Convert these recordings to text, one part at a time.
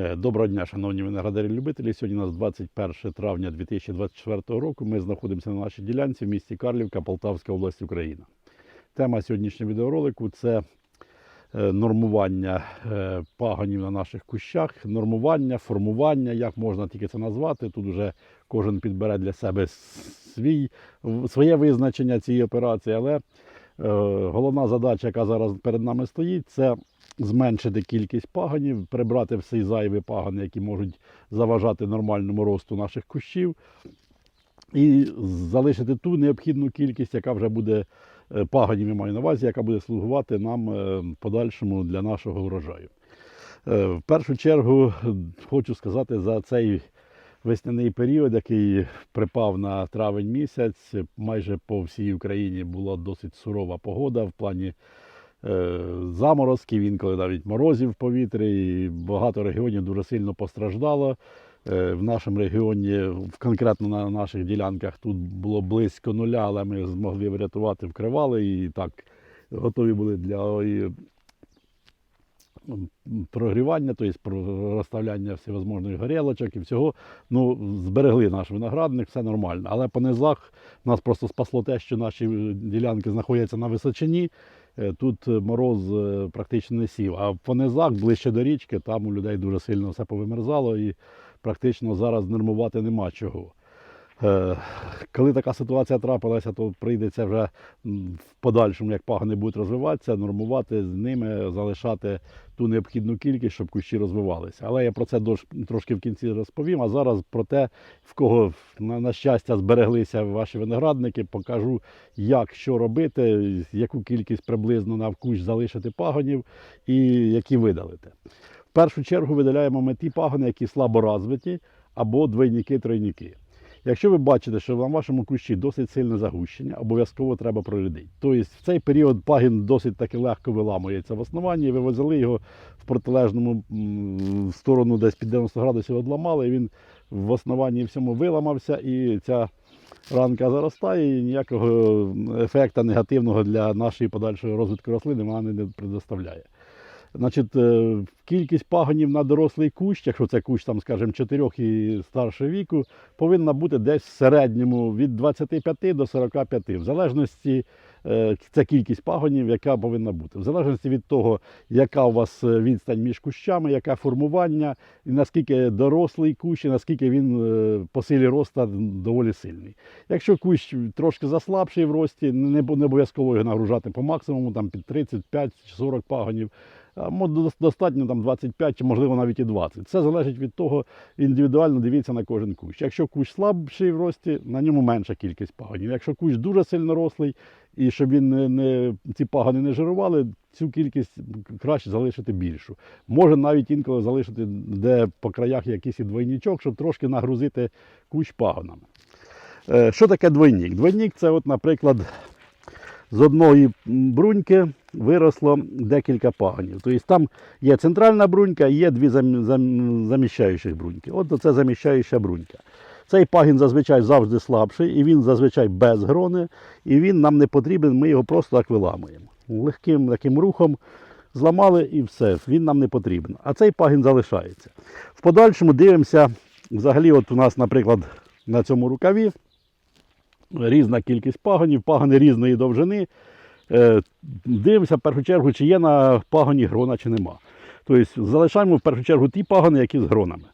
Е, Доброго дня, шановні виноградарі-любителі. Сьогодні у нас 21 травня 2024 року. Ми знаходимося на нашій ділянці в місті Карлівка, Полтавська область, Україна. Тема сьогоднішнього відеоролику це е, нормування е, пагонів на наших кущах, нормування, формування, як можна тільки це назвати. Тут вже кожен підбере для себе свій, своє визначення цієї операції, але головна задача, яка зараз перед нами стоїть, це зменшити кількість пагонів, прибрати всі зайві пагони, які можуть заважати нормальному росту наших кущів, і залишити ту необхідну кількість, яка вже буде е, пагонів, я маю на увазі, яка буде слугувати нам е, подальшому для нашого врожаю. Е, В першу чергу хочу сказати за цей весняний період, який припав на травень місяць. Майже по всій Україні була досить сурова погода в плані заморозків, інколи навіть морозів в повітрі. І багато регіонів дуже сильно постраждало. Е, В нашому регіоні, конкретно на наших ділянках, тут було близько нуля, але ми змогли врятувати, вкривали і так готові були для прогрівання, тобто розставляння всевозможних горілочок і всього. Ну, зберегли наш виноградник, все нормально. Але по низах нас просто спасло те, що наші е, ділянки знаходяться на височині. Е, Тут е, мороз е, практично не сів. А по низах, ближче до річки, там у людей дуже сильно все повимерзало і практично зараз нормувати нема чого. Е, Коли така ситуація трапилася, то прийдеться вже в подальшому, як пагони будуть розвиватися, нормувати з ними, залишати ту необхідну кількість, щоб кущі розвивалися. Але я про це трошки в кінці розповім. А зараз про те, в кого на, щастя збереглися ваші виноградники, покажу, як що робити, яку кількість приблизно на кущ залишити пагонів і які видалити. В першу чергу видаляємо ми ті пагони, які слабо розвиті, або двойники-тройники. Якщо ви бачите, що на вашому кущі досить сильне загущення, обов'язково треба прорядити. Тобто в цей період пагін досить таки легко виламується в основанні, ви возили його в протилежному сторону, десь під 90 градусів одламали, і він в основанні всьому виламався, і ця ранка заростає, і ніякого ефекту негативного для нашої подальшої розвитку рослини вона не предоставляє. Значить, е, кількість пагонів на дорослий кущ, якщо це кущ, там, скажімо, 4 і старшого віку, повинна бути десь в середньому від 25 до 45, в залежності це кількість пагонів, яка повинна бути. В залежності від того, яка у вас е, відстань між кущами, яке формування, і наскільки дорослий кущ, і наскільки він е, по силі росту доволі сильний. Якщо кущ трошки заслабший в рості, не обов'язково його нагружати по максимуму, там під 35-40 пагонів. Достатньо там 25 чи можливо навіть і 20. Це залежить від того, індивідуально дивіться на кожен кущ. Якщо кущ слабший в рості, на ньому менша кількість пагонів. Якщо кущ дуже сильно рослий, і щоб він не, не, ці пагони не жирували, цю кількість краще залишити більшу. Може навіть інколи залишити, де по краях якийсь і двойничок, щоб трошки нагрузити кущ пагонами. Е, Що таке двойник? Двойник це, от, наприклад, з одної бруньки виросло декілька пагонів. Тобто там є центральна брунька і є дві зам- зам- заміщаючих бруньки. От це заміщаюча брунька. Цей пагін зазвичай завжди слабший, і він зазвичай без грони, і він нам не потрібен, ми його просто так виламуємо. Легким таким рухом зламали і все, він нам не потрібен. А цей пагін залишається. В подальшому дивимося, взагалі, от у нас, наприклад, на цьому рукаві різна кількість пагонів, пагони різної довжини. Е, Дивимося в першу чергу, чи є на пагоні грона, чи нема. Тобто залишаємо в першу чергу ті пагони, які з гронами.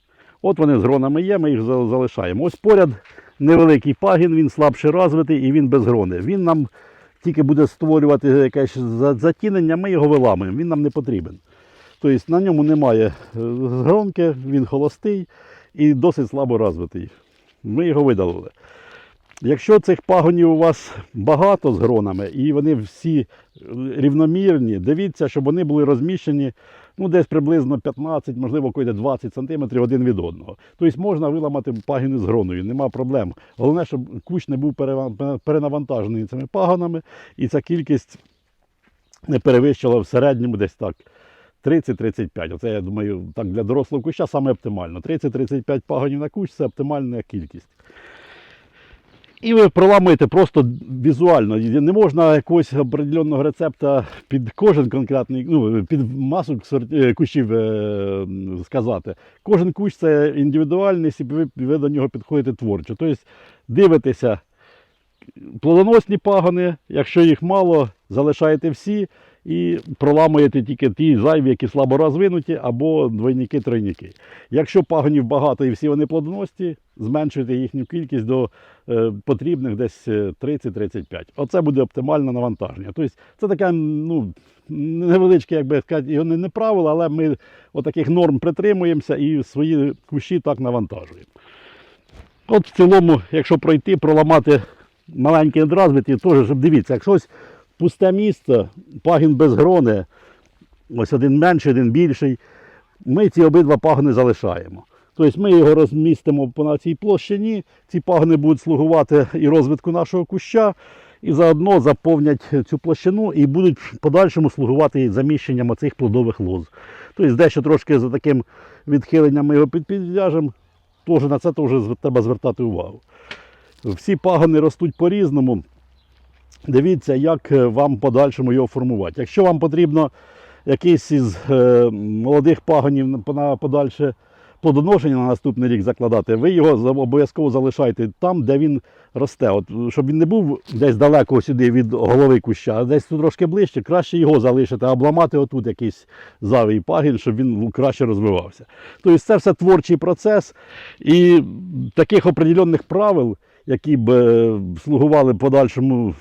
От вони з гронами є, ми їх залишаємо. Ось поряд невеликий пагін, він слабше розвитий і він без грони. Він нам тільки буде створювати якесь затінення, ми його виламуємо, він нам не потрібен. Тобто на ньому немає е, гронки, він холостий і досить слабо розвитий. Ми його видалили. Якщо цих пагонів у вас багато з гронами і вони всі рівномірні, дивіться, щоб вони були розміщені ну, десь приблизно 15, можливо, койде 20 см один від одного. Тобто можна виламати пагіни з гроною, нема проблем. Головне, щоб кущ не був перенавантажений цими пагонами, і ця кількість не перевищила в середньому десь так 30-35. Оце, я думаю, так для дорослого куща саме оптимально. 30-35 пагонів на кущ це оптимальна кількість. І ви проламуєте просто візуально. Не можна якогось определеного рецепта під кожен конкретний, ну, під масу е, кущів е, сказати. Кожен кущ це індивідуальність, і ви, до нього підходите творчо. Тобто дивитеся плодоносні пагони, якщо їх мало, залишаєте всі і проламуєте тільки ті зайві, які слабо розвинуті, або двойники-тройники. Якщо пагонів багато і всі вони плодоносні, зменшуйте їхню кількість до е, потрібних десь е, 30-35. Оце буде оптимальне навантаження. Тобто це таке ну, невеличке, як би сказати, його не, правило, але ми отаких норм притримуємося і свої кущі так навантажуємо. От в цілому, якщо пройти, проламати маленькі одразвиті, теж, щоб дивіться, якщо ось пусте місце, пагін без грони, ось один менший, один більший, ми ці обидва пагони залишаємо. Тобто ми його розмістимо по цій площині, ці пагони будуть слугувати і розвитку нашого куща, і заодно заповнять цю площину і будуть в подальшому слугувати заміщенням оцих плодових лоз. Тобто дещо трошки за таким відхиленням ми його під- підв'яжемо, теж на це теж треба звертати увагу. Всі пагони ростуть по-різному. Дивіться, як е, вам подальшому його формувати. Якщо вам потрібно якийсь із е, молодих пагонів на- подальше плодоношення на наступний рік закладати, ви його обов'язково залишайте там, де він росте. От, щоб він не був десь далеко сюди від голови куща, а десь тут трошки ближче, краще його залишити, обламати отут якийсь завій пагін, щоб він краще розвивався. Тобто це все творчий процес і таких определених правил, які б е, слугували подальшому,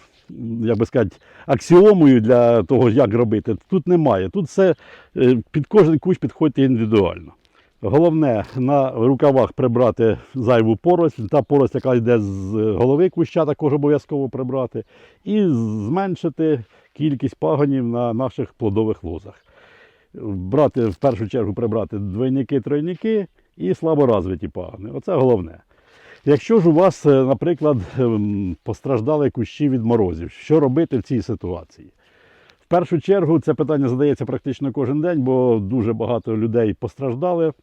як би сказати, аксіомою для того, як робити, тут немає. Тут все е, під кожен кущ підходьте індивідуально. Головне на рукавах прибрати зайву поросль, та поросль, яка йде з голови куща, також обов'язково прибрати, і зменшити кількість пагонів на наших плодових лозах. Брати в першу чергу прибрати двойники, тройники і слаборазвиті пагони. Оце головне. Якщо ж у вас, е, наприклад, ем, постраждали кущі від морозів, що робити в цій ситуації? В першу чергу це питання задається практично кожен день, бо дуже багато людей постраждали.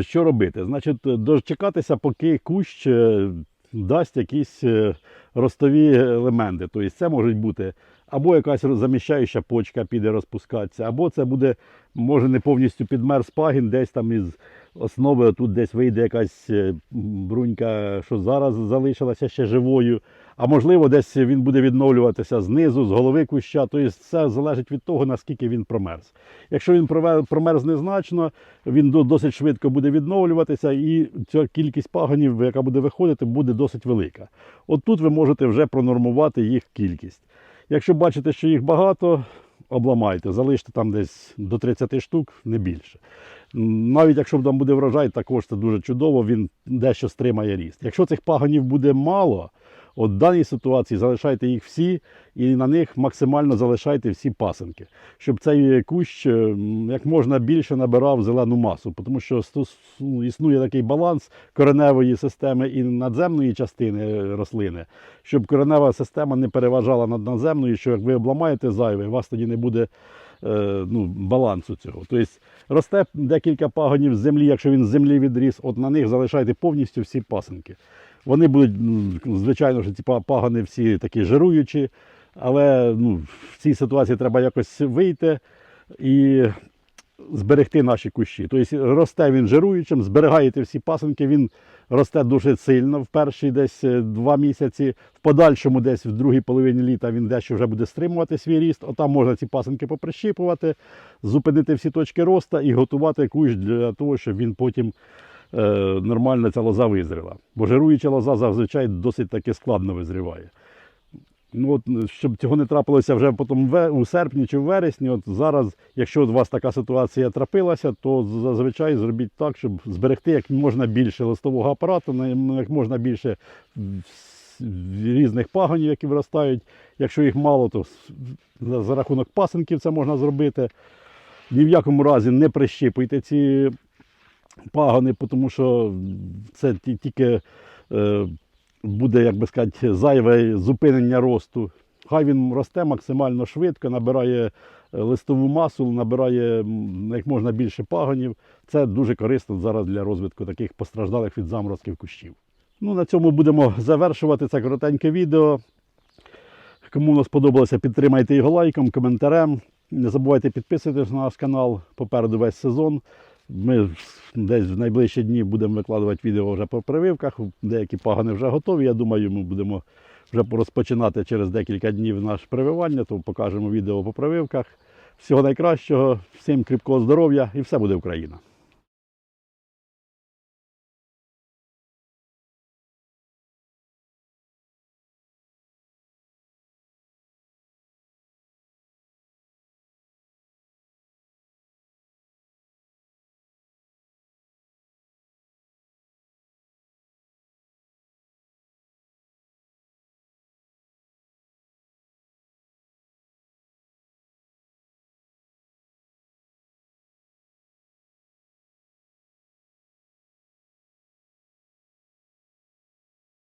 Що робити? Значить, дочекатися, поки кущ е, дасть якісь е, ростові елементи. Тобто це можуть бути або якась заміщаюча почка піде розпускатися, або це буде, може не повністю підмерз пагін, десь там із основи тут десь вийде якась е, брунька, що зараз залишилася ще живою. А можливо, десь він буде відновлюватися знизу, з голови куща. Тобто все залежить від того, наскільки він промерз. Якщо він промерз незначно, він досить швидко буде відновлюватися, і ця кількість пагонів, яка буде виходити, буде досить велика. От тут ви можете вже пронормувати їх кількість. Якщо бачите, що їх багато, обламайте, залиште там десь до 30 штук, не більше. Навіть якщо там буде врожай, також це дуже чудово, він дещо стримає ріст. Якщо цих пагонів буде мало, от в даній ситуації залишайте їх всі і на них максимально залишайте всі пасинки, щоб цей кущ е, як можна більше набирав зелену масу, тому що ну, існує такий баланс кореневої системи і надземної частини рослини, щоб коренева система не переважала над надземною, що як ви обламаєте зайве, у вас тоді не буде е, ну, балансу цього. Тобто росте декілька пагонів з землі, якщо він з землі відріс, от на них залишайте повністю всі пасинки. Вони будуть, ну, звичайно, що ці па- пагони всі такі жируючі, але ну, в цій ситуації треба якось вийти і зберегти наші кущі. Тобто росте він жируючим, зберігаєте всі пасинки, він росте дуже сильно в перші десь е, два місяці, в подальшому десь в другій половині літа він дещо вже буде стримувати свій ріст. Отам можна ці пасинки поприщіпувати, зупинити всі точки росту і готувати кущ для того, щоб він потім е, нормально ця лоза визріла. Бо жируюча лоза зазвичай досить таки складно визріває. Ну, от, щоб цього не трапилося вже потім у серпні чи в вересні, от зараз, якщо у вас така ситуація трапилася, то зазвичай зробіть так, щоб зберегти як можна більше листового апарату, як можна більше різних пагонів, які виростають. Якщо їх мало, то за, за рахунок пасинків це можна зробити. Ні в якому разі не прищіпуйте ці пагони, тому що це тільки е, буде, як би сказати, зайве зупинення росту. Хай він росте максимально швидко, набирає е, листову масу, набирає як можна більше пагонів. Це дуже корисно зараз для розвитку таких постраждалих від заморозків кущів. Ну, на цьому будемо завершувати це коротеньке відео. Кому воно сподобалося, підтримайте його лайком, коментарем. Не забувайте підписуватись на наш канал. Попереду весь сезон. Ми десь в найближчі дні будемо викладувати відео вже по прививках. Деякі пагани вже готові. Я думаю, ми будемо вже розпочинати через декілька днів наше прививання, то покажемо відео по прививках. Всього найкращого, всім кріпкого здоров'я і все буде Україна!